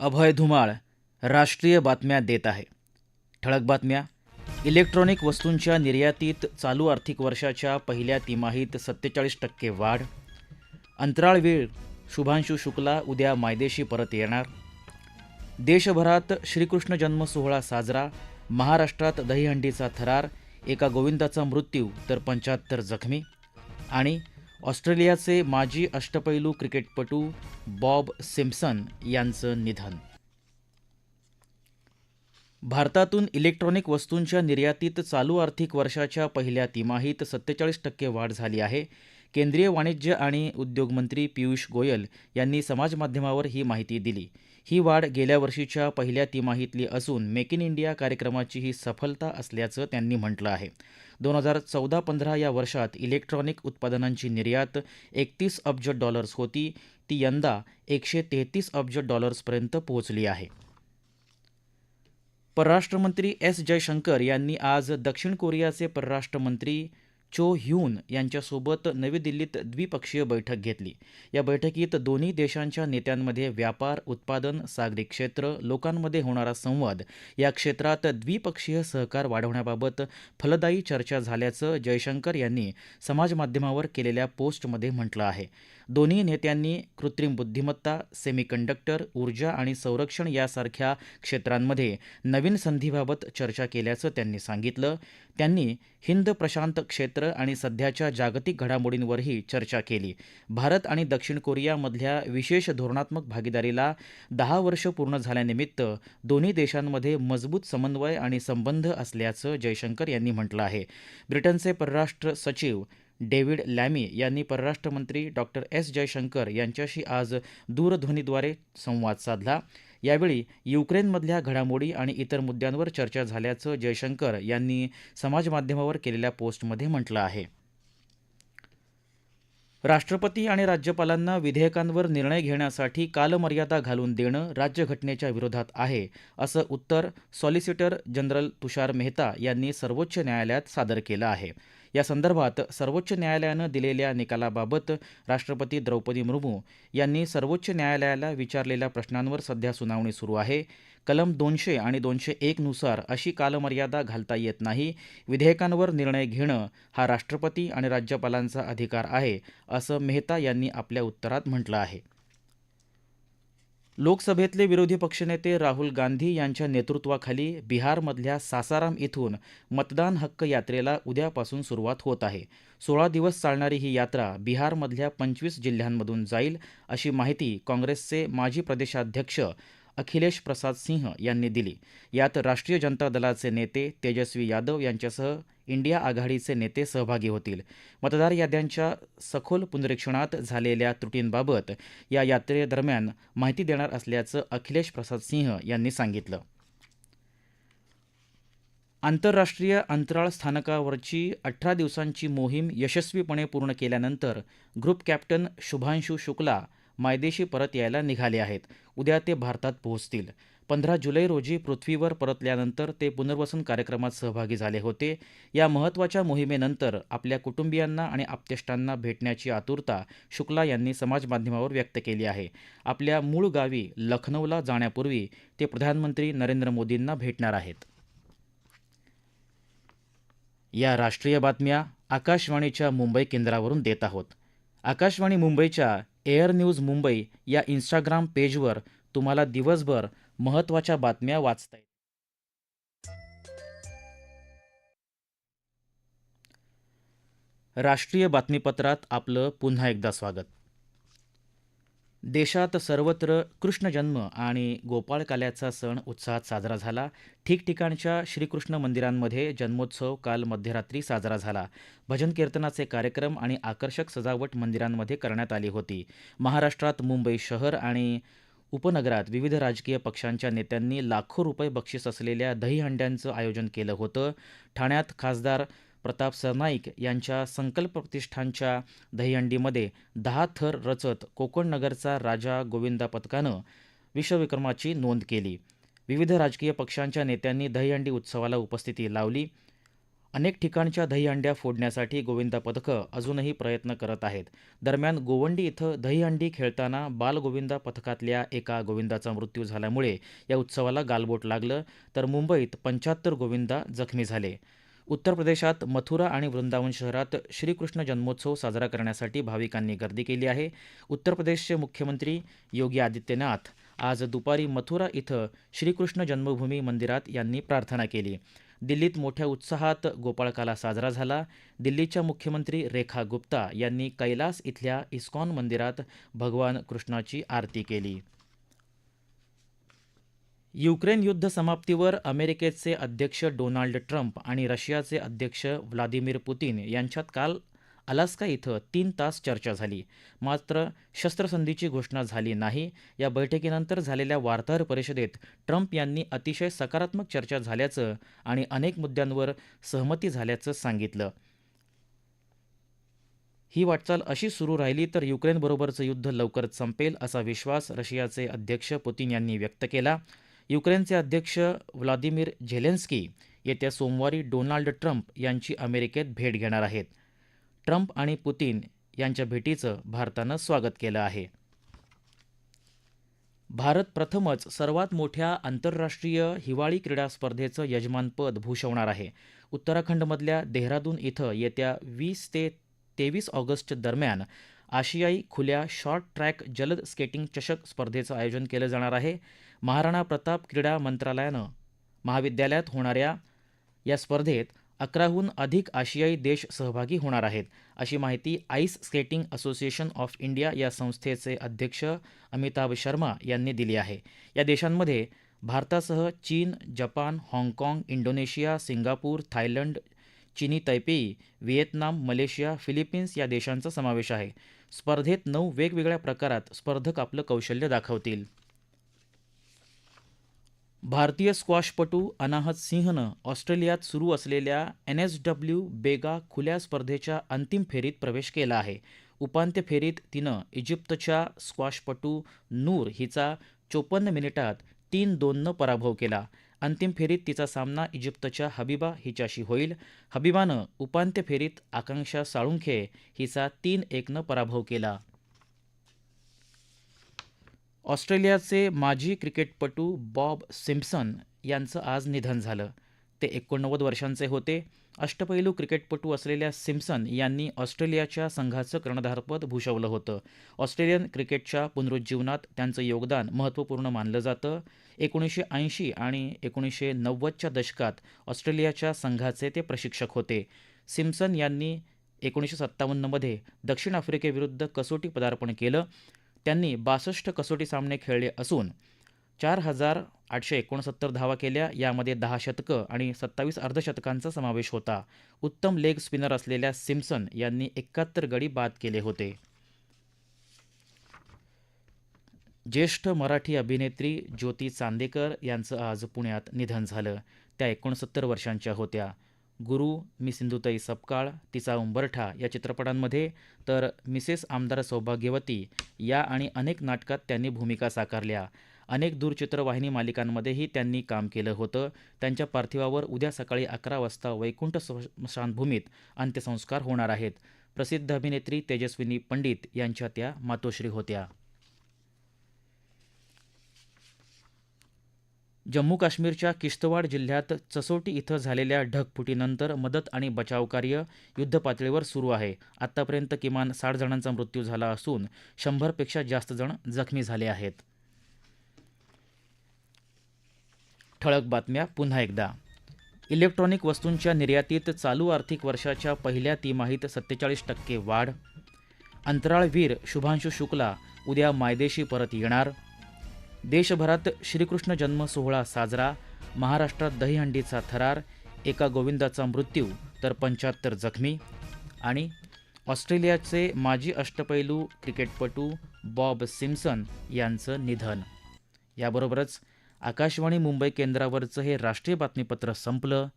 अभय धुमाळ राष्ट्रीय बातम्या देत आहे. ठळक बातम्या. इलेक्ट्रॉनिक वस्तूंच्या निर्यातीत चालू आर्थिक वर्षाच्या पहिल्या तिमाहीत सत्तेचाळीस टक्के वाढ. अंतराळवीर शुभांशू शुक्ला उद्या मायदेशी परत येणार. देशभरात श्रीकृष्ण जन्म सोहळा साजरा. महाराष्ट्रात दहीहंडीचा थरार. एका गोविंदाचा मृत्यू तर पंच्याहत्तर जखमी. आणि ऑस्ट्रेलियाचे माजी अष्टपैलू क्रिकेटपटू बॉब सिम्पसन यांचं निधन. भारतातून इलेक्ट्रॉनिक वस्तूंच्या निर्यातीत चालू आर्थिक वर्षाच्या पहिल्या तिमाहीत सत्तेचाळीस टक्के वाढ झाली आहे. केंद्रीय वाणिज्य आणि उद्योग मंत्री पियुष गोयल यांनी समाजमाध्यमावर ही माहिती दिली. ही वाढ गेल्या वर्षीच्या पहिल्या तिमाहीतली असून मेक इन इंडिया कार्यक्रमाची ही सफलता असल्याचं त्यांनी म्हटलं आहे. दोन हजार चौदा पंधरा या वर्षात इलेक्ट्रॉनिक उत्पादनांची निर्यात एकतीस अब्ज डॉलर्स होती. ती यंदा एकशे तेहतीस अब्ज डॉलर्सपर्यंत पोहोचली आहे. परराष्ट्रमंत्री एस जयशंकर यांनी आज दक्षिण कोरियाचे परराष्ट्रमंत्री चो ह्यून यांच्यासोबत नवी दिल्लीत द्विपक्षीय बैठक घेतली. या बैठकीत दोन्ही देशांच्या नेत्यांमध्ये व्यापार उत्पादन सागरी क्षेत्र लोकांमध्ये होणारा संवाद या क्षेत्रात द्विपक्षीय सहकार वाढवण्याबाबत फलदायी चर्चा झाल्याचं जयशंकर यांनी समाजमाध्यमावर केलेल्या पोस्टमध्ये म्हटलं आहे. दोन्ही नेत्यांनी कृत्रिम बुद्धिमत्ता सेमीकंडक्टर ऊर्जा आणि संरक्षण यासारख्या क्षेत्रांमध्ये नवीन संधीबाबत चर्चा केल्याचं त्यांनी सांगितलं. त्यांनी हिंद प्रशांत क्षेत्र आणि सध्याच्या जागतिक घडामोडींवरही चर्चा केली. भारत आणि दक्षिण कोरियामधल्या विशेष धोरणात्मक भागीदारीला दहा वर्ष पूर्ण झाल्यानिमित्त दोन्ही देशांमध्ये मजबूत समन्वय आणि संबंध असल्याचं जयशंकर यांनी म्हटलं आहे. ब्रिटनचे परराष्ट्र सचिव डेव्हिड लॅमी यांनी परराष्ट्रमंत्री डॉक्टर एस जयशंकर यांच्याशी आज दूरध्वनीद्वारे संवाद साधला. यावेळी युक्रेनमधल्या घडामोडी आणि इतर मुद्द्यांवर चर्चा झाल्याचं जयशंकर यांनी समाजमाध्यमावर केलेल्या पोस्टमध्ये म्हटलं आहे. राष्ट्रपती आणि राज्यपालांना विधेयकांवर निर्णय घेण्यासाठी कालमर्यादा घालून देणं राज्यघटनेच्या विरोधात आहे असं उत्तर सॉलिसिटर जनरल तुषार मेहता यांनी सर्वोच्च न्यायालयात सादर केलं आहे. या संदर्भात सर्वोच्च न्यायालयानं दिलेल्या निकालाबाबत राष्ट्रपती द्रौपदी मुर्मू यांनी सर्वोच्च न्यायालयाला विचारलेल्या प्रश्नांवर सध्या सुनावणी सुरू आहे. कलम दोनशे आणि दोनशे एकनुसार अशी कालमर्यादा घालता येत नाही. विधेयकांवर निर्णय घेणं हा राष्ट्रपती आणि राज्यपालांचा अधिकार आहे असं मेहता यांनी आपल्या उत्तरात म्हटलं आहे. लोकसभेतले विरोधी पक्षनेते राहुल गांधी यांच्या नेतृत्वाखाली बिहारमधल्या सासाराम इथून मतदान हक्क यात्रेला उद्यापासून सुरुवात होत आहे. सोळा दिवस चालणारी ही यात्रा बिहारमधल्या पंचवीस जिल्ह्यांमधून जाईल अशी माहिती काँग्रेसचे माजी प्रदेशाध्यक्ष अखिलेश प्रसाद सिंह यांनी दिली. यात राष्ट्रीय जनता दलाचे नेते तेजस्वी यादव यांच्यासह इंडिया आघाडीचे नेते सहभागी होतील. मतदार याद्यांच्या सखोल पुनरीक्षणात झालेल्या त्रुटींबाबत या यात्रेदरम्यान माहिती देणार असल्याचं अखिलेश प्रसाद सिंह यांनी सांगितलं. आंतरराष्ट्रीय अंतराळ स्थानकावरची अठरा दिवसांची मोहीम यशस्वीपणे पूर्ण केल्यानंतर ग्रुप कॅप्टन शुभांशू शुक्ला मायदेशी परत यायला निघाले आहेत. उद्या ते भारतात पोहोचतील. पंधरा जुलै रोजी पृथ्वीवर परतल्यानंतर ते पुनर्वसन कार्यक्रमात सहभागी झाले होते. या महत्त्वाच्या मोहिमेनंतर आपल्या कुटुंबियांना आणि आप्तेष्टांना भेटण्याची आतुरता शुक्ला यांनी समाजमाध्यमावर व्यक्त केली आहे. आपल्या मूळ गावी लखनौला जाण्यापूर्वी ते प्रधानमंत्री नरेंद्र मोदींना भेटणार आहेत. या राष्ट्रीय बातम्या आकाशवाणीच्या मुंबई केंद्रावरून देत आहोत. आकाशवाणी मुंबईच्या एअर न्यूज मुंबई या इंस्टाग्राम पेजवर तुम्हाला दिवसभर महत्त्वाच्या बातम्या वाचता येतील. राष्ट्रीय बातमीपत्रात आपलं पुन्हा एकदा स्वागत. देशात सर्वत्र कृष्ण जन्म आणि गोपाळकाल्याचा सण उत्साहात साजरा झाला. ठिकठिकाणच्या श्रीकृष्ण मंदिरांमध्ये जन्मोत्सव काल मध्यरात्री साजरा झाला. भजन कीर्तनाचे कार्यक्रम आणि आकर्षक सजावट मंदिरांमध्ये करण्यात आली होती. महाराष्ट्रात मुंबई शहर आणि उपनगरात विविध राजकीय पक्षांच्या नेत्यांनी लाखो रुपये बक्षीस असलेल्या दहीहंड्यांचं आयोजन केलं होतं. ठाण्यात खासदार प्रताप सरनाईक यांच्या संकल्प प्रतिष्ठानच्या दहीहंडीमध्ये दहा थर रचत कोकण नगरचा राजा गोविंदा पथकानं विश्वविक्रमाची नोंद केली. विविध राजकीय पक्षांच्या नेत्यांनी दहीहंडी उत्सवाला उपस्थिती लावली. अनेक ठिकाणच्या दहीहंड्या फोडण्यासाठी गोविंदा पथकं अजूनही प्रयत्न करत आहेत. दरम्यान गोवंडी इथं दहीहंडी खेळताना बालगोविंदा पथकातल्या एका गोविंदाचा मृत्यू झाल्यामुळे या उत्सवाला गालबोट लागलं. तर मुंबईत पंच्याहत्तर गोविंदा जखमी झाले. उत्तर प्रदेशात मथुरा आणि वृंदावन शहरात श्रीकृष्ण जन्मोत्सव साजरा करण्यासाठी भाविकांनी गर्दी केली आहे. उत्तर प्रदेशचे मुख्यमंत्री योगी आदित्यनाथ आज दुपारी मथुरा इथं श्रीकृष्ण जन्मभूमी मंदिरात यांनी प्रार्थना केली. दिल्लीत मोठ्या उत्साहात गोपाळकाला साजरा झाला. दिल्लीच्या मुख्यमंत्री रेखा गुप्ता यांनी कैलास इथल्या इस्कॉन मंदिरात भगवान कृष्णाची आरती केली. युक्रेन युद्ध समाप्तीवर अमेरिकेचे अध्यक्ष डोनाल्ड ट्रम्प आणि रशियाचे अध्यक्ष व्लादिमीर पुतीन यांच्यात काल अलास्का इथं तीन तास चर्चा झाली. मात्र शस्त्रसंधीची घोषणा झाली नाही. या बैठकीनंतर झालेल्या वार्ताहर परिषदेत ट्रम्प यांनी अतिशय सकारात्मक चर्चा झाल्याचं आणि अनेक मुद्द्यांवर सहमती झाल्याचं सांगितलं. ही वाटचाल अशी सुरू राहिली तर युक्रेनबरोबरचं युद्ध लवकरच संपेल असा विश्वास रशियाचे अध्यक्ष पुतीन यांनी व्यक्त केला. युक्रेनचे अध्यक्ष व्लादिमीर झेलेन्स्की येत्या सोमवारी डोनाल्ड ट्रम्प यांची अमेरिकेत भेट घेणार आहेत. ट्रम्प आणि पुतीन यांच्या भेटीचं भारतानं स्वागत केलं आहे. भारत प्रथमच सर्वात मोठ्या आंतरराष्ट्रीय हिवाळी क्रीडा स्पर्धेचं यजमानपद भूषवणार आहे. उत्तराखंडमधल्या देहरादून इथं येत्या वीस ते तेवीस ऑगस्ट दरम्यान आशियाई खुल्या शॉर्ट ट्रॅक जलद स्केटिंग चषक स्पर्धेचं आयोजन केलं जाणार आहे. महाराणा प्रताप क्रीडा मंत्रालयानं महाविद्यालयात होणाऱ्या या स्पर्धेत अकराहून अधिक आशियाई देश सहभागी होणार आहेत अशी माहिती ice skating association of India या संस्थेचे अध्यक्ष अमिताभ शर्मा यांनी दिली आहे. या देशांमध्ये भारतासह चीन जपान हाँगकाँग इंडोनेशिया सिंगापूर थायलंड चिनी तैपेई व्हिएतनाम मलेशिया फिलिपिन्स या देशांचा समावेश आहे. स्पर्धेत नऊ वेगवेगळ्या प्रकारात स्पर्धक आपलं कौशल्य दाखवतील. भारतीय स्क्वॉशपटू अनाहत सिंहनं ऑस्ट्रेलियात सुरू असलेल्या एन एस डब्ल्यू बेगा खुल्या स्पर्धेच्या अंतिम फेरीत प्रवेश केला आहे. उपांत्य फेरीत तिनं इजिप्तच्या स्क्वॉशपटू नूर हिचा चोपन्न मिनिटात तीन दोननं पराभव केला. अंतिम फेरीत तिचा सामना इजिप्तच्या हबीबा हिच्याशी होईल. हबिबानं उपांत्य फेरीत आकांक्षा साळुंखे हिचा तीन एकनं पराभव केला. ऑस्ट्रेलियाचे माजी क्रिकेटपटू बॉब सिम्पसन यांचं आज निधन झालं. ते एकोणनव्वद वर्षांचे होते. अष्टपैलू क्रिकेटपटू असलेल्या सिम्पसन यांनी ऑस्ट्रेलियाच्या संघाचं कर्णधारपद भूषवलं होतं. ऑस्ट्रेलियन क्रिकेटच्या पुनरुज्जीवनात त्यांचं योगदान महत्त्वपूर्ण मानलं जातं. एकोणीसशे ऐंशी आणि एकोणीसशे नव्वदच्या दशकात ऑस्ट्रेलियाच्या संघाचे ते प्रशिक्षक होते. सिम्पसन यांनी एकोणीसशे सत्तावन्नमध्ये दक्षिण आफ्रिकेविरुद्ध कसोटी पदार्पण केलं. त्यांनी बासष्ट कसोटी सामने खेळले असून चार हजार आठशे एकोणसत्तर धावा केल्या. यामध्ये दहा शतकं आणि सत्तावीस अर्धशतकांचा समावेश होता. उत्तम लेग स्पिनर असलेल्या सिम्सन यांनी एकाहत्तर गडी बाद केले होते. ज्येष्ठ मराठी अभिनेत्री ज्योती चांदेकर यांचं आज पुण्यात निधन झालं. त्या एकोणसत्तर वर्षांच्या होत्या. गुरु मी सिंधुताई सपकाळ तिचा उंबरठा या चित्रपटांमध्ये तर मिसेस आमदार सौभाग्यवती या आणि अनेक नाटकात त्यांनी भूमिका साकारल्या. अनेक दूरचित्रवाहिनी मालिकांमध्येही त्यांनी काम केलं होतं. त्यांच्या पार्थिवावर उद्या सकाळी अकरा वाजता वैकुंठ स्मशानभूमीत अंत्यसंस्कार होणार आहेत. प्रसिद्ध अभिनेत्री तेजस्विनी पंडित यांच्या त्या मातोश्री होत्या. जम्मू काश्मीरच्या किश्तवाड जिल्ह्यात चसोटी इथं झालेल्या ढगफुटीनंतर मदत आणि बचावकार्य युद्धपातळीवर सुरू आहे. आत्तापर्यंत किमान साठ जणांचा मृत्यू झाला असून शंभरपेक्षा जास्त जण जखमी झाले आहेत. ठळक बातम्या पुन्हा एकदा. इलेक्ट्रॉनिक वस्तूंच्या निर्यातीत चालू आर्थिक वर्षाच्या पहिल्या तिमाहीत सत्तेचाळीस टक्के वाढ. अंतराळवीर शुभांशु शुक्ला उद्या मायदेशी परत येणार. देशभरात श्रीकृष्ण जन्म सोहळा साजरा महाराष्ट्रात दहीहंडीचा थरार एका गोविंदाचा मृत्यू तर पंच्याहत्तर जखमी आणि ऑस्ट्रेलियाचे माजी अष्टपैलू क्रिकेटपटू बॉब सिम्सन यांचं निधन. याबरोबरच आकाशवाणी मुंबई केंद्रावरचं हे राष्ट्रीय बातमीपत्र संपलं.